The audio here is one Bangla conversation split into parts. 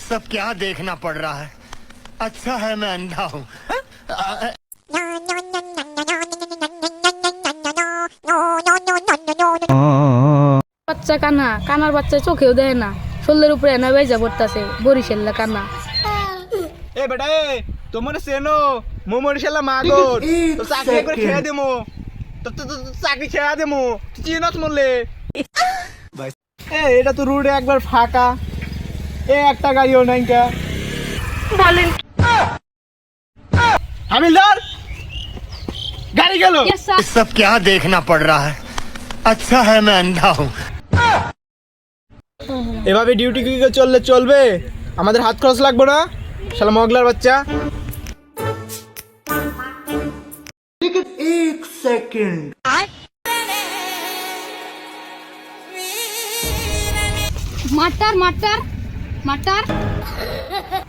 सब क्या देखना पड़ रहा है अच्छा है मैं अंधा हूँ বাচ্চা কানা কানার বাচ্চা চোখেও দেয় না শোল্লের উপরে এনে বাইজা পড়তাছে বরিশাল্লা কানা এ বেটা এ তোমার সেনো মোমর শালা মাগর তো চাকরি করে ছেড়ে দেমো তো তো তো- তো চাকরি ছেড়ে দেমো তুই চিনস মরলে এ এটা তো রোডে একবার ফাঁকা এ একটা গাড়িও নাই কা বলেন হামিলদার গাড়ি গেল Yes, sir. सब क्या देखना पड़ रहा है अच्छा है मैं अंधा हूँ এভাবে ডিউটি কি করে চললে চলবে আমাদের হাত খরচ লাগবে না শালা মগলার বাচ্চা মাটার মাটার মাটার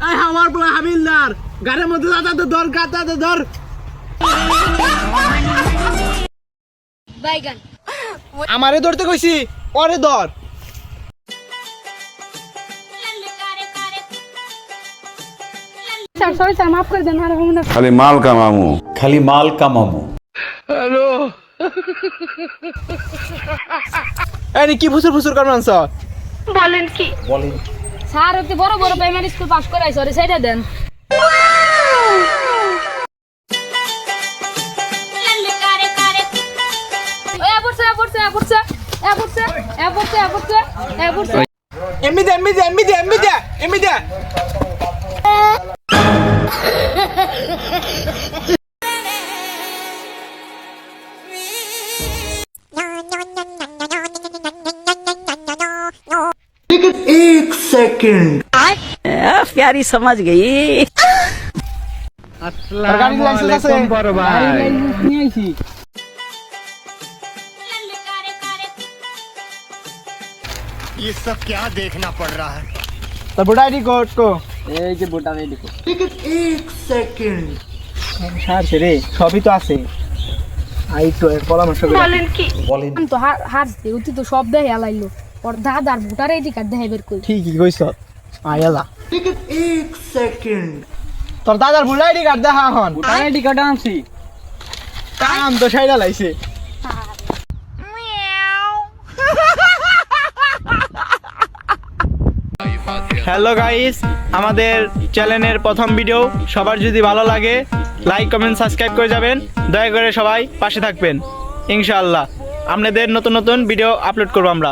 আয় আমার বড় হামিলদার গাড়ির মধ্যে দাদা তো ধর গাদা তো ধর। বাইগান। আমারে ধরতে কইছি ওরে ধর। খালি মাল খালি মাল এই কি ফুসুর ফুসুর করবেন আনছ? বলেন স্যার, অতি বড় বড় প্রাইমারি স্কুল পাস করাই সরি সেটা দেন। এমনি দে এমনি দে এমনি দে এমনি দে এমনি দে प्यारी समझ गई আর গাড়ি লাইসেন্স আছে বড় ভাই নিয়ে আইছি ये सब क्या देखना पड़ रहा है তো বুড়া আইডি কোড কো এই যে বোটা রেডি কর সারছে রে সবই তো আছে আই তো এর পরামর্শ করে বলেন আমি তো হার হারছি অতি তো সব দেহে আলাইলো ওর দাদার ভোটার আইডি কার্ড দেহে বের কই ঠিকই কইছ আয়ালা তোর দাদার বুড়া আইডি কার্ড দেখা হন আইডি কার্ড আনছি কাম তো সাইডা লাইছে হ্যালো গাইস আমাদের চ্যানেলের প্রথম ভিডিও সবার যদি ভালো লাগে লাইক কমেন্ট সাবস্ক্রাইব করে যাবেন। দয়া করে সবাই পাশে থাকবেন। ইনশাআল্লাহ। আপনাদের নতুন নতুন ভিডিও আপলোড করব আমরা।